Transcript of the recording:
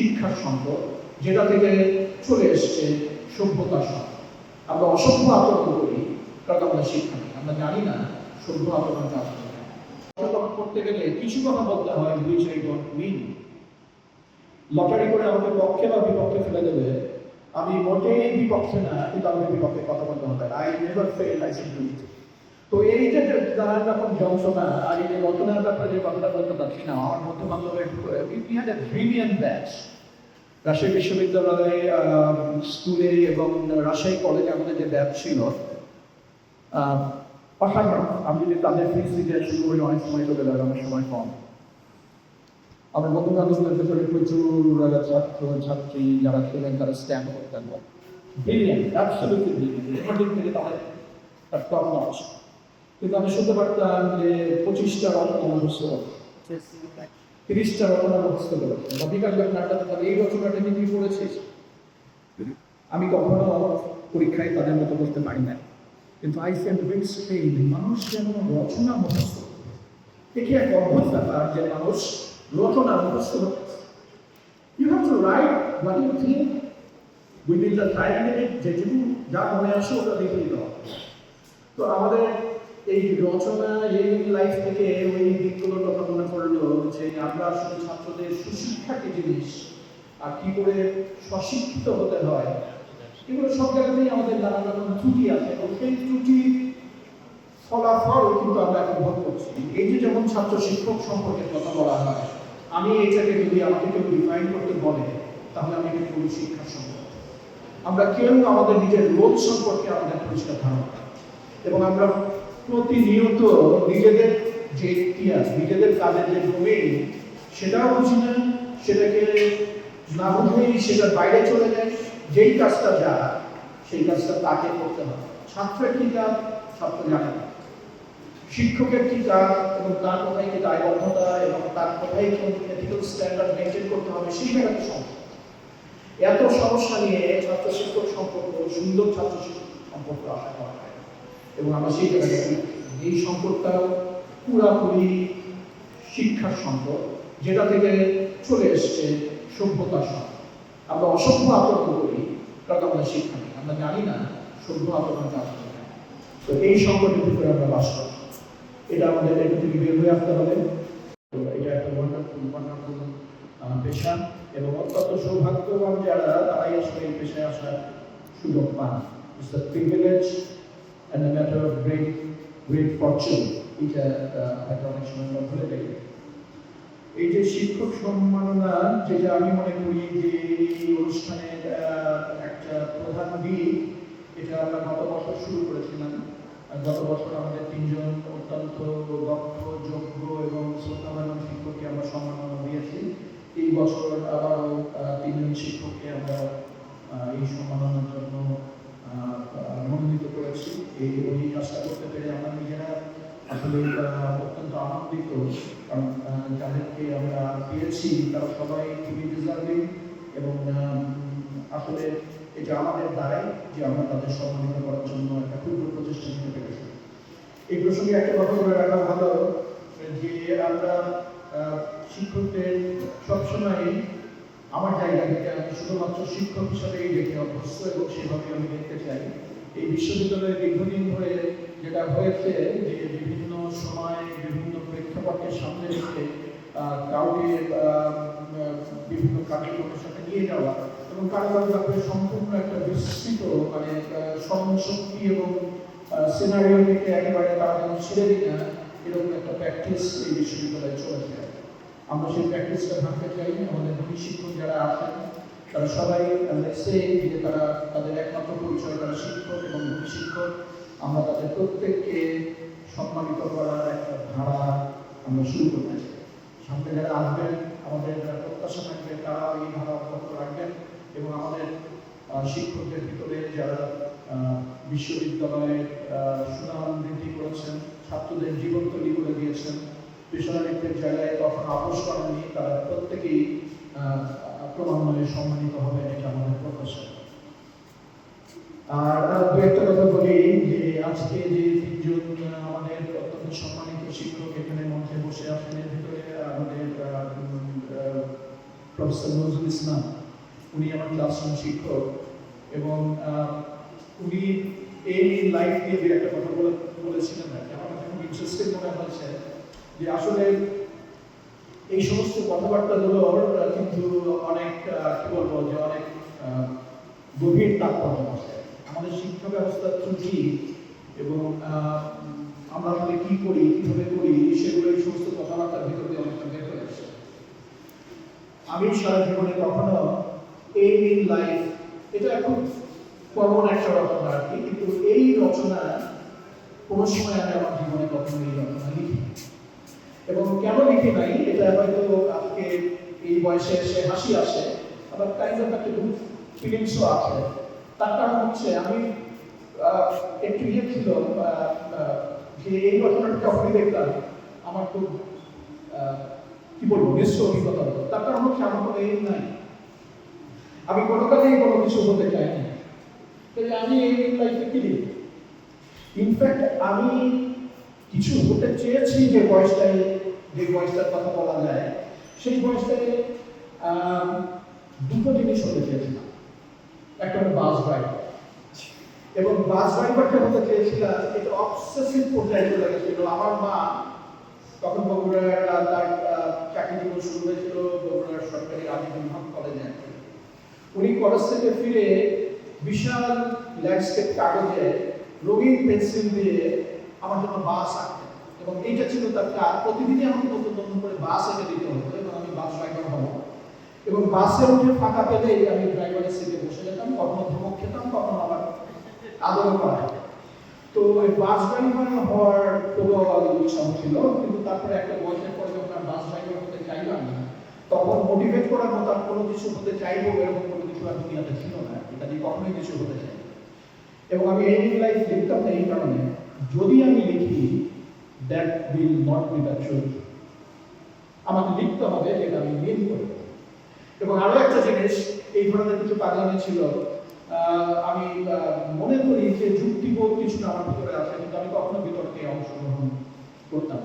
শিক্ষার সম্পদ যেটা থেকে চলে এসছে সভ্যতার সম্পদ আমরা অসভ্য আচরণ করি, কারণ আমরা শিক্ষা নেই। আমরা জানি না সভ্য কেমন। অংশগ্রহণ করতে গেলে কিছু কথা বলতে হয় which I don't mean lottery করে আমাকে পক্ষে বা বিপক্ষে ফেলে দেবে। আমি মোটেই বিপক্ষে না, কিন্তু আমাকে বিপক্ষে কথা বলতে হবে। I never fail I eat তো এই যে যে নানান রকম যন্ত্রণা আর এই যে রচনার ব্যাপারে যে কথাটা বলতে পারছি না, আমার মধ্যে ব্রিলিয়ান্ট ব্যাচ রাজশাহী বিশ্ববিদ্যালয়ে স্কুলে এবং রাজশাহী কলেজে আমাদের যে ব্যাচ ছিল আমি যদি তাদের ফিস দিতে শুরু করি, অনেক সময় চলে যাবে অনেক সময় কম। আমার বন্ধু বান্ধবদের ভেতরে প্রচুর ছাত্র, ছাত্রী যারা ছিলেন তারা স্ট্যাম্প করতেন। ব্রিলিয়ান্ট অ্যাবসলিউটলি ব্রিলিয়ান্ট থেকে তাদের কিন্তু আমি শুনতে পারতাম যে পঁচিশটা রচনা মুখস্থ তিরিশটা রচনা মুখস্থ করেছে বা বিকাশ এই রচনাটা তুই পড়েছিস আমি কখনো পরীক্ষায় তাদের মতো করতে পারি না কিন্তু আই ক্যান উইন্স পেইন মানুষ যেন রচনা মুখস্থ এটি এক অদ্ভুত ব্যাপার যে মানুষ রচনা মুখস্থ you have to write what you think within the time limit যেটুকু যা মনে আসে ওটা লিখেই দেওয়া তো আমাদের এই রচনা, এই লাইফ থেকে ওই দিকগুলোর কথা মনে পড়ল যে আমরা আসলে ছাত্রদের সুশিক্ষা কি জিনিস আর কি করে স্বশিক্ষিত হতে হয়, এগুলো সব জায়গাতেই আমাদের নানা রকম ত্রুটি আছে এবং সেই ত্রুটি ফলাফল কিন্তু আমরা এখন ভোগ করছি। এই যে যখন ছাত্র শিক্ষক সম্পর্কে কথা বলা হয়, আমি এটাকে যদি আমাকে কেউ ডিফাইন করতে বলে, তাহলে আমি এটা করি শিক্ষা সম্পর্কে। আমরা কেউ আমাদের নিজের রোগ সম্পর্কে আমাদের পরিষ্কার ধারণা। এবং আমরা প্রতিনিয়ত নিজেদের যে ইতিহাস, নিজেদের কাজের যে ডোমেইন সেটাও বুঝি না, সেটাকে না বুঝেই সেটার বাইরে চলে যায়। যেই কাজটা যা, সেই কাজটা তাকে করতে হবে ছাত্রের কি কাজ? ছাত্র জানে শিক্ষকের কি কাজ? এবং তার কোথায় কি দায়বদ্ধতা এবং তার কোথায় কি এথিক্যাল স্ট্যান্ডার্ড মেনটেন করতে হবে, সেই জায়গাতে সমস্যা এত সমস্যা নিয়ে ছাত্র শিক্ষক সম্পর্ক, সুন্দর ছাত্র শিক্ষক সম্পর্ক আশা করা। এবং আমরা সেই জায়গায় এই সম্পদটা পুরাপুরি শিক্ষার সম্পদ, যেটা থেকে চলে এসছে সভ্যতার সম্পদ। আমরা অসভ্য আচরণ করি, কারণ আমরা শিক্ষা নেই। আমরা জানি না সভ্য আসলে কেমন। তো এই সম্পদের ভিতরে আমরা বাস করি এটা আমাদের এটা থেকে বের হয়ে আসতে হবে। এটা একটা ওয়ান্ডারফুল ওয়ান্ডারফুল পেশা এবং অত্যন্ত সৌভাগ্যবান যারা তারাই আসলে এই পেশায় আসার সুযোগ পান। It's the privilege and the matter of great great fortune এটা হয়তো অনেক সময় আমরা ভুলে যাই এই যে শিক্ষক সম্মাননা, যেটা আমি মনে করি যে অনুষ্ঠানের একটা প্রধান দিক, এটা আমরা গত বছর শুরু করেছিলাম। আর গত বছর আমাদের তিনজন অত্যন্ত দক্ষ, যোগ্য এবং শ্রদ্ধাবান শিক্ষককে আমরা সম্মাননা দিয়েছি। এই বছর আবারও তিনজন শিক্ষককে আমরা এই সম্মাননার জন্য মনোনীত করেছি। এই কাজটা করতে পেরে আমরা নিজেরা আসলে অত্যন্ত আনন্দিত। কারণ যাদেরকে আমরা পেয়েছি, তারা সবাই খুবই ডিজার্ভিং এবং আসলে এটা আমাদের দায় যে আমরা তাদের সম্মানিত করার জন্য একটা ক্ষুদ্র প্রচেষ্টা নিতে পেরেছি। এই প্রসঙ্গে একটা কথা বলে রাখা ভালো যে আমরা শিক্ষকদের সবসময় আমার জায়গা থেকে আমি শুধুমাত্র শিক্ষক হিসাবেই দেখে অভ্যস্ত এবং সেভাবে আমি দেখতে চাই। এই বিশ্ববিদ্যালয়ে দীর্ঘদিন ধরে যেটা হয়েছে যে বিভিন্ন সময় বিভিন্ন প্রেক্ষাপটকে সামনে রেখে কাউকে বিভিন্ন কার্যক্রমের সাথে নিয়ে যাওয়া এবং কারও কারও সম্পূর্ণ একটা বিস্তৃত মানে স্মরণশক্তি এবং সিনারিও থেকে একেবারে তারা যেন ছেড়ে দিই না, এরকম একটা প্র্যাকটিস এই বিশ্ববিদ্যালয়ে চলেছে। আমরা সেই প্র্যাকটিসটা ভাবতে চাই আমাদের শিক্ষক যারা আছেন তারা সবাই যে তারা তাদের একমাত্র পরিচয় তারা শিক্ষক এবং শিক্ষক। আমরা তাদের প্রত্যেককে সম্মানিত করার একটা ধারা আমরা শুরু করতে চাই। সামনে যারা আসবেন আমাদের যারা প্রত্যাশা থাকবে তারা এই ধারা অব্যাহত রাখবেন এবং আমাদের শিক্ষকদের ভিতরে যারা আহ, সুনাম বৃদ্ধি করেছেন ছাত্রদের জীবন তৈরি করে দিয়েছেন পেশনারিত্বের জায়গায় কখনো আপোষ করেননি তারা প্রত্যেকেই ক্রমান্বয়ে সম্মানিত হবে এটা আমাদের প্রত্যাশা। আর দু একটা কথা বলি যে আজকে যে তিনজন আমাদের অত্যন্ত সম্মানিত শিক্ষক এখানে মঞ্চে বসে আছেন, এর ভিতরে আমাদের প্রফেসর নজরুল ইসলাম। উনি আমার ক্লাসরুম শিক্ষক এবং উনি এই লাইফ নিয়ে একটা কথা বলেছিলেন আর কি। আমার খুব ইন্টারেস্টিং মনে হয়েছে যে আসলে এই সমস্ত কথাবার্তাগুলোর আহ, কিন্তু অনেক কি বলব যে অনেক গভীর তাৎপর্য আছে। আমাদের শিক্ষা ব্যবস্থার ত্রুটি এবং আমরা আসলে কি করি কীভাবে করি সেগুলো এই সমস্ত কথাবার্তার ভিতর দিয়ে অনেকটা বের হয়ে আসে। আমি সারা জীবনে কখনো এই ইন লাইফ এটা এখন কমন একটা রচনা আর কি কিন্তু এই রচনা কোনো সময় আমি আমার জীবনে কখনো এই রচনা লিখি এবং কেন লিখি নাই এটা হয়তো আজকে এই বয়সে এসে হাসি আসে, আবার কাইন্ড অফ একটা গুড ফিলিংসও আছে তার কারণ হচ্ছে, আমি একটু ইয়ে ছিল যে এই ঘটনাটা যখনই দেখলাম, আমার খুব কি বলব মিশ্র অভিজ্ঞতা হতো তার কারণ হচ্ছে, আমার কোনো এই নাই। আমি কোনো কাজেই কোনো কিছু হতে চাই না তাই আমি এই লাইফে কি ইনফ্যাক্ট আমি কিছু হতে চেয়েছি যে বয়সটায় যে বয়সটার কথা বলা যায় সেই বয়সটায় আহ, দুটো জিনিস হতে চেয়েছিলাম। একটা হলো বাস ড্রাইভার এবং বাস ড্রাইভারটা হতে চেয়েছিলাম এটা অবসেসিভ পর্যায়ে চলে গেছিল। আমার মা তখন বগুড়ার তার চাকরি জীবন শুরু হয়েছিল বগুড়ার সরকারি আলী বিভাগ কলেজে উনি কলেজ থেকে ফিরে বিশাল ল্যান্ডস্কেপ কাগজে রঙিন পেন্সিল দিয়ে আমার জন্য বাস আঁকতেন। এবং এইটা ছিল তার কাজ। প্রতিদিনই আমাকে নতুন নতুন করে বাস এনে দিতে হতো এবং আমি বাস ড্রাইভার হব। এবং বাসে উঠে ফাঁকা পেলেই আমি ড্রাইভারের সিটে বসে যেতাম, কখনো ধমক খেতাম, কখনো আবার আদরও করা তো ওই বাস ড্রাইভার হওয়ার প্রবল ইচ্ছা ছিল, কিন্তু তারপরে একটা বয়সের পরে যখন আর বাস ড্রাইভার হতে চাইলাম না, তখন মোটিভেট করার মতো আর কোনো কিছু হতে চাইব এরকম কোনো কিছু আর দুনিয়াতে ছিল না। এটা কখনোই কিছু হতে চাই এবং আমি এই লাইফ লিখতাম না এই কারণে। যদি আমি লিখি that will not be the truth আমাকে লিখতে হবে যেটা আমি মিন করি এবং আরও একটা জিনিস, এই ধরনের কিছু পাগলামি ছিল। আমি মনে করি যে যুক্তিবোধ কিছু আমার ভিতরে আছে, কিন্তু আমি কখনো বিতর্কে অংশগ্রহণ করতাম